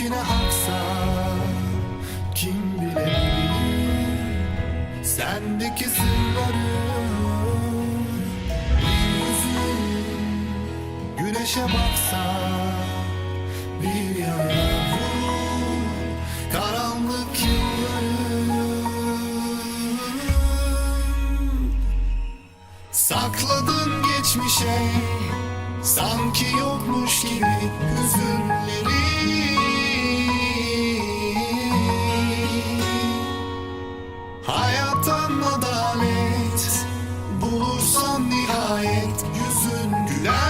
içine aksa kim bilebilir? Sendeki sırları bir yüzün güneşe baksa bir yana vur karanlık yılların sakladın geçmişe sanki yokmuş gibi üzümleri Allah'tan adalet Bulursan nihayet yüzün güler.